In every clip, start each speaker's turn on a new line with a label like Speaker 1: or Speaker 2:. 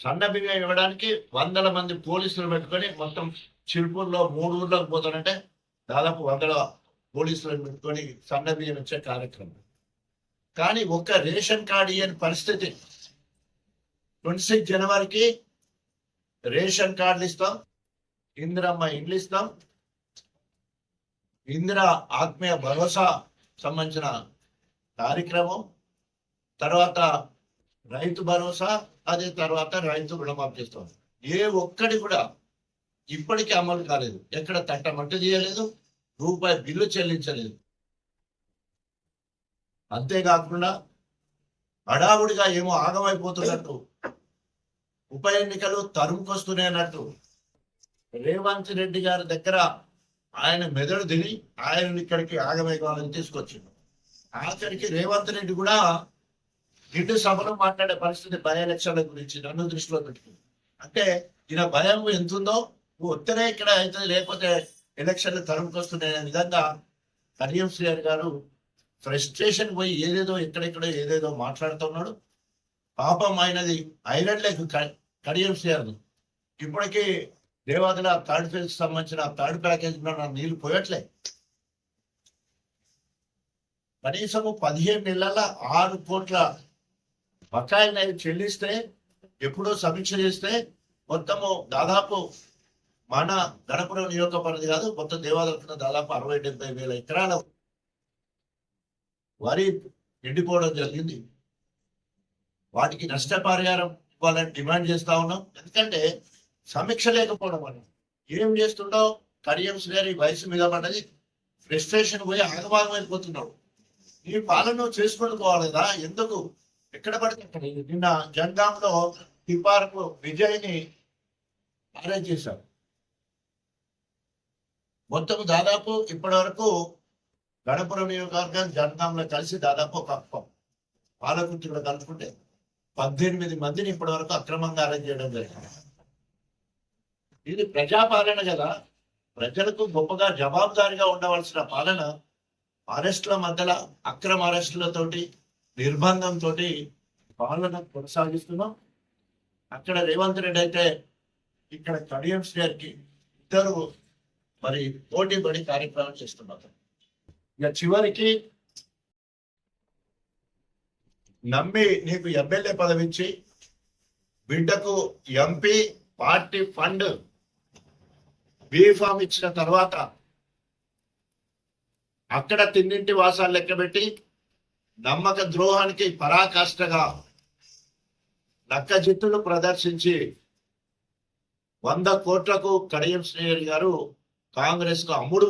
Speaker 1: సన్నబియ్యం ఇవ్వడానికి వందల మంది పోలీసులు పెట్టుకొని మొత్తం చిరుపూర్లో మూడు ఊర్లోకి పోతానంటే దాదాపు వందల పోలీసులను పెట్టుకొని సన్నబియ్యం ఇచ్చే కార్యక్రమం. కానీ ఒక్క రేషన్ కార్డు ఇయ్యని పరిస్థితి. ట్వంటీ సిక్స్ జనవరికి రేషన్ కార్డులు ఇస్తాం ఇందిరమ్మ ఇండ్లు ఇస్తాం ఇందిరా ఆత్మీయ భరోసా సంబంధించిన కార్యక్రమం తర్వాత రైతు భరోసా అది తర్వాత రైతు రుణమాఫీ ఇస్తాం ఏ ఒక్కటి కూడా ఇప్పటికీ అమలు కాలేదు. ఎక్కడ తట్టమట్టు చేయలేదు రూపాయి బిల్లు చెల్లించలేదు. అంతేకాకుండా హడావుడిగా ఏమో ఆగమైపోతున్నట్టు ఉప ఎన్నికలు తరుముకొస్తున్నాయన్నట్టు రేవంత్ రెడ్డి గారి దగ్గర ఆయన మెదడు తిని ఆయన ఇక్కడికి ఆగమై కావాలని తీసుకొచ్చిండు. ఆఖరికి రేవంత్ రెడ్డి కూడా రెండు సభలో మాట్లాడే పరిస్థితి భయ ఎలక్షన్ల గురించి నన్ను దృష్టిలో పెట్టుకుంది అంటే ఈయన భయం ఎంతుందో ఒత్తనే ఇక్కడ అయితే లేకపోతే ఎలక్షన్లు తరుముకొస్తున్నాయి విధంగా కడియం శ్రీహరి గారు ఫ్రస్ట్రేషన్ పోయి ఏదేదో ఎక్కడెక్కడో ఏదేదో మాట్లాడుతున్నాడు పాపం ఆయనది ఐరన్ లెగ్ కడియం శ్రీహరి ఇప్పటికీ దేవాదుల థర్డ్ ఫేజ్ సంబంధించిన థర్డ్ ప్యాకేజ్లో నీళ్ళు పోయట్లే. కనీసము పదిహేను నెలల ఆరు కోట్ల బకాయిలు చెల్లిస్తే ఎప్పుడో సమీక్ష చేస్తే మొత్తము దాదాపు మన గణపురం నియోజక పరిధి కాదు మొత్తం దేవాలయం దాదాపు అరవై డెబ్బై వేల ఎకరాల వరి ఎండిపోవడం జరిగింది. వాటికి నష్టపరిహారం ఇవ్వాలని డిమాండ్ చేస్తా ఉన్నాం. ఎందుకంటే సమీక్ష లేకపోవడం అని ఏం చేస్తుండవు కడియంస్ గారి వయసు మీద పడ్డది. ఫ్రస్ట్రేషన్ పోయి ఆగభాగం అయిపోతున్నాడు ఈ పాలన చేసుకొని పోవాలి కదా ఎందుకు? ఎక్కడ పడితే అక్కడ. నిన్న జనగాంలో టిపార్కు విజయ్ని అరెస్ట్ చేశారు. మొత్తం దాదాపు ఇప్పటి వరకు గణపురం నియోజకవర్గం జనగాంలో కలిసి దాదాపు ఒక పాలకుర్తిలో కలుపుకుంటే పద్దెనిమిది మందిని ఇప్పటి వరకు అక్రమంగా అరెస్ట్ చేయడం జరిగింది. ఇది ప్రజాపాలన కదా. ప్రజలకు గొప్పగా జవాబుదారిగా ఉండవలసిన పాలన అరెస్టుల మధ్యలో అక్రమ అరెస్టులతోటి నిర్బంధంతో పాలన కొనసాగిస్తున్నాం. అక్కడ రేవంత్ రెడ్డి అయితే ఇక్కడ కడియం శ్రేయర్కి ఇద్దరు మరి పోటీ పడి కార్యక్రమం చేస్తున్నారు. ఇక చివరికి నమ్మి నీకు ఎమ్మెల్యే పదవి ఇచ్చి బిడ్డకు ఎంపీ పార్టీ ఫండ్ బీఫామ్ ఇచ్చిన తర్వాత అక్కడ తిన్నింటి వాసాలు లెక్కబెట్టి నమ్మక ద్రోహానికి పరాకాష్ఠగా నక్క జిత్తులు ప్రదర్శించి వంద కోట్లకు కడియం శ్రేయర్ గారు కాంగ్రెస్కు అమ్ముడు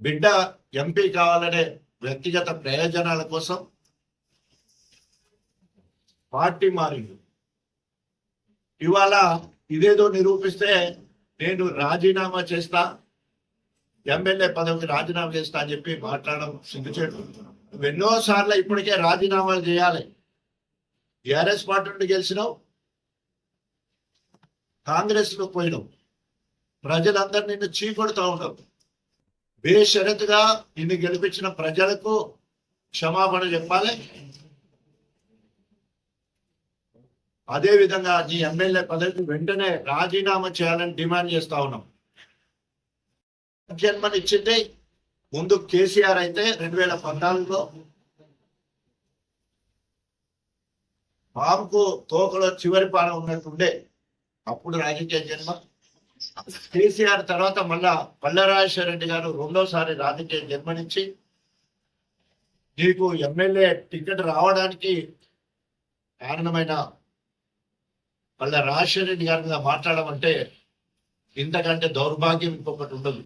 Speaker 1: బిడ్డ ఎంపీ కావాలనే వ్యక్తిగత ప్రయోజనాల కోసం పార్టీ మారిండు. ఇవాళ ఇదేదో నిరూపిస్తే నేను రాజీనామా చేస్తా ఎమ్మెల్యే పదవికి రాజీనామా చేస్తా అని చెప్పి మాట్లాడడం సిగ్గుచేటు నువ్వు ఎన్నో సార్లు ఇప్పటికే రాజీనామాలు చేయాలి. టిఆర్ఎస్ పార్టీ నుండి గెలిచినావు. కాంగ్రెస్లో పోయినావు. ప్రజలందరూ నిన్ను చీకొడుతూ ఉండవు బేషరతుగా నిన్ను గెలిపించిన ప్రజలకు క్షమాపణ చెప్పాలి. అదే విధంగా నీ ఎమ్మెల్యే పదవికి వెంటనే రాజీనామా చేయాలని డిమాండ్ చేస్తా ఉన్నాం జన్మనిచ్చింది. ముందు కేసీఆర్ అయితే రెండు వేల పద్నాలుగులో పాముకు తోకలో చివరి పాన ఉన్నట్టుండే. అప్పుడు రాజకీయ జన్మ. కేసీఆర్ తర్వాత మళ్ళా పల్లరాజేశ్వర రెడ్డి గారు రెండోసారి రాజకీయ జన్మనిచ్చి నీకు ఎమ్మెల్యే టికెట్ రావడానికి కారణమైన పల్ల రాజశేఖర రెడ్డి గారి మీద మాట్లాడమంటే ఇంతకంటే దౌర్భాగ్యం ఇంకొకటి ఉండదు.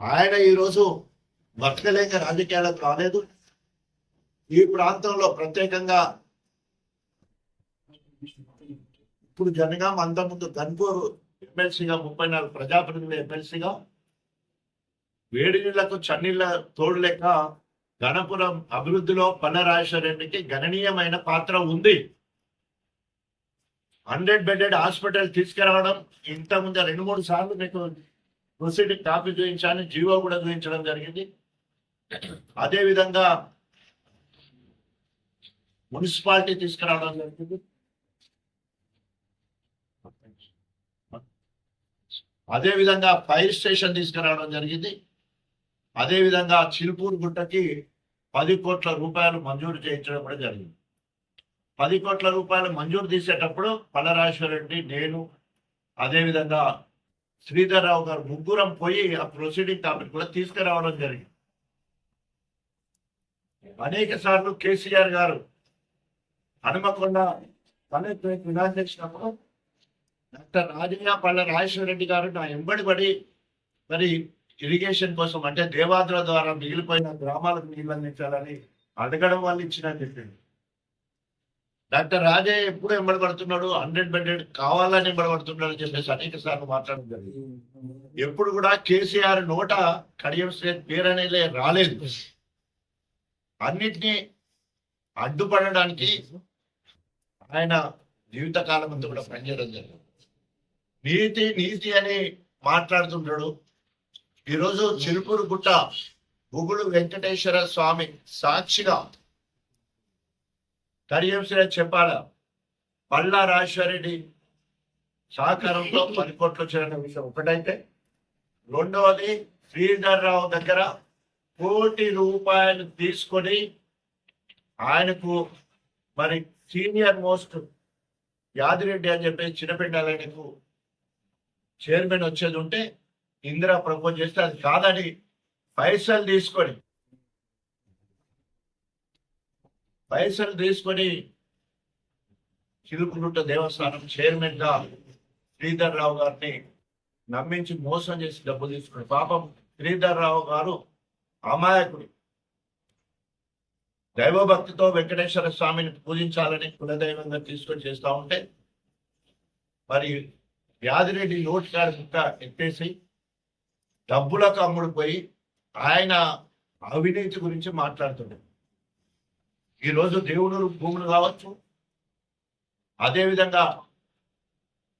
Speaker 1: ఆయన ఈరోజు బతకలేక రాజకీయాలకు రాలేదు. ఈ ప్రాంతంలో ప్రత్యేకంగా ఇప్పుడు జనగాం అంతకుముందు గన్పూర్ ఎమ్మెల్సీగా ముప్పై నాలుగు ప్రజాప్రతినిధులు ఎమ్మెల్సీగా వేడి నీళ్ళకు చన్నీళ్ళ తోడు లేక గణపురం అభివృద్ధిలో పల్ల రెడ్డికి గణనీయమైన పాత్ర ఉంది. హండ్రెడ్ బెడెడ్ హాస్పిటల్ తీసుకురావడం ఇంతకుముందు రెండు మూడు సార్లు మీకు ప్రొసీడింగ్ కాపీ చూపించాను జీవో కూడా చూపించడం జరిగింది. అదేవిధంగా మున్సిపాలిటీ తీసుకురావడం జరిగింది. అదేవిధంగా ఫైర్ స్టేషన్ తీసుకురావడం జరిగింది. అదే విధంగా గుట్టకి పది కోట్ల రూపాయలు మంజూరు చేయించడం కూడా జరిగింది. పది కోట్ల రూపాయలు మంజూరు తీసేటప్పుడు పల్లరాజేశ్వర రెడ్డి నేను అదే విధంగా గారు ముగ్గురం పోయి ఆ ప్రొసీడింగ్ టాపిక్ కూడా తీసుకురావడం జరిగింది. అనేక సార్లు కేసీఆర్ గారు హనుమకొండ కలెక్టరేట్ విధానం చేసినప్పుడు డాక్టర్ రాజయ్య పళ్ళ రాజేశ్వర రెడ్డి గారు నా ఎంబడి పడి మరి ఇరిగేషన్ కోసం అంటే దేవాద్ర ద్వారా మిగిలిపోయిన గ్రామాలకు నీళ్ళు అందించాలని అడగడం వాళ్ళు ఇచ్చిన చెప్పింది. డాక్టర్ రాజయ్య ఎప్పుడు ఎంబడి పడుతున్నాడు హండ్రెడ్ బెడ్డెడ్ కావాలని ఎంబడబడుతున్నాడు అని చెప్పేసి అనేక సార్లు మాట్లాడడం జరిగింది. ఎప్పుడు కూడా కేసీఆర్ నోట కడియం శ్రేణి పేరు అనేది రాలేదు. అన్నిటినీ అడ్డుపడడానికి ఆయన జీవితకాలం అంతా కూడా పనిచేయడం జరిగింది. నీతి నీతి అని మాట్లాడుతుంటాడు. ఈరోజు చిలుకూరు గుట్ట గుగుడు వెంకటేశ్వర స్వామి సాక్షిగా కడియంశ్రీ చెప్పాలా? పల్లా రాజేశ్వరరెడ్డి సహకారంతో పది కోట్లు చేరిన విషయం ఒకటైతే రెండవది శ్రీధర్ రావు దగ్గర కోటి రూపాయలు తీసుకొని ఆయనకు మరి సీనియర్ మోస్ట్ యాదిరెడ్డి అని చెప్పి చిన్నపిండాలయనకు చైర్మన్ వచ్చేది ఉంటే ఇందిరా ప్రపోజ్ చేస్తే అది కాదని పైసలు తీసుకొని పైసలు తీసుకొని చిలుకులుట్ట దేవస్థానం చైర్మన్గా శ్రీధర్ రావు గారిని నమ్మించి మోసం చేసి డబ్బు తీసుకుని పాపం శ్రీధర్ రావు గారు అమాయకుడు. దైవభక్తితో వెంకటేశ్వర స్వామిని పూజించాలని కులదైవంగా తీసుకొని చేస్తా ఉంటే మరి యాదిరెడ్డి నోటి గారి ముక్క ఎత్తేసి డబ్బులకు అమ్ముడుపోయి ఆయన అవినీతి గురించి మాట్లాడుతున్నాడు. ఈరోజు దేవుడు భూములు కావచ్చు. అదేవిధంగా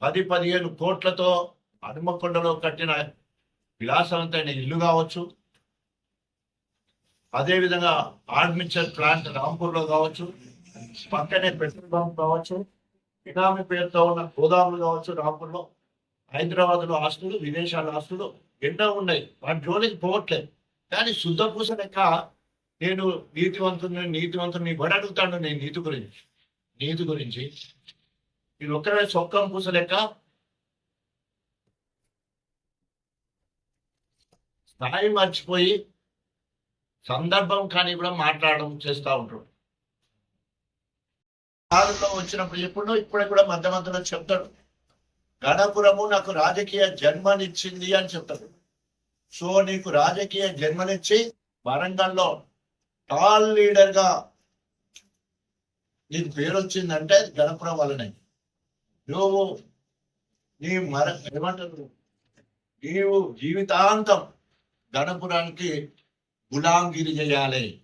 Speaker 1: పది పదిహేను కోట్లతో హనుమకొండలో కట్టిన విలాసవంతమైన ఇల్లు కావచ్చు. అదేవిధంగా ఆర్మిచర్ ప్లాంట్ రాంపూర్లో కావచ్చు. పక్కనే పెట్రోల్ బంక్ కావచ్చు. ఇనామీ పేరుతో ఉన్న గోదాములు కావచ్చు రాంపూర్లో. హైదరాబాద్లో ఆస్తులు విదేశాల ఆస్తులు ఎన్నో ఉన్నాయి. వాటి జోలికి పోవట్లేదు. కానీ శుద్ధ పూస లెక్క నేను నీతివంతుని నీతివంతుని కూడా అడుగుతాను నేను నీతి గురించి. నీతి గురించి. ఇది ఒక్కడే సొక్కం పూసలేక స్థాయి మర్చిపోయి సందర్భం కానీ కూడా మాట్లాడడం చేస్తూ ఉంటాడు కారులో వచ్చినప్పుడు ఎప్పుడో ఇప్పుడు కూడా మధ్య మధ్యలో చెప్తాడు గణపురము నాకు రాజకీయ జన్మనిచ్చింది అని చెప్తాడు సో నీకు రాజకీయ జన్మనిచ్చి వరంగల్లో టాల్ లీడర్గా నీకు పేరు వచ్చిందంటే గణపురం వల్లనే. నువ్వు నీ మర ఏమంటారు? నీవు జీవితాంతం గణపురానికి గులాంగిరి చేయాలి.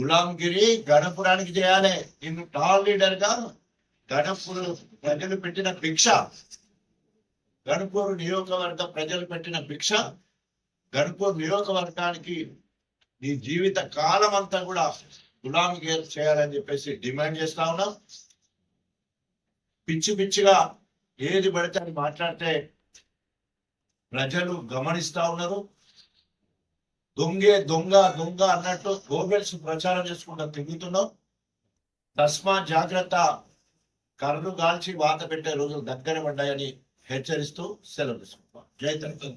Speaker 1: గులాంగిరి గణపురానికి చేయాలి. నిన్ను టాల్ లీడర్గా గణపూర్ ప్రజలు పెట్టిన భిక్ష. గణపూర్ నియోజకవర్గ ప్రజలు పెట్టిన భిక్ష. గణపూర్ నియోజకవర్గానికి నీ జీవిత కాలం అంతా కూడా గులాంగిరి చేయాలని చెప్పేసి డిమాండ్ చేస్తా ఉన్నాం. పిచ్చి పిచ్చిగా ఏది పడితే అని మాట్లాడితే ప్రజలు గమనిస్తా ఉన్నారు. దొంగే దొంగ దొంగ అన్నట్టు గోబెల్స్ ప్రచారం చేసుకుంటూ తిరుగుతున్నాం. తస్మా జాగ్రత్త కర్రు గాల్చి వాత పెట్టే రోజులు దగ్గర పడ్డాయని హెచ్చరిస్తూ సెలవు తీసుకుంటాం జై తరగతి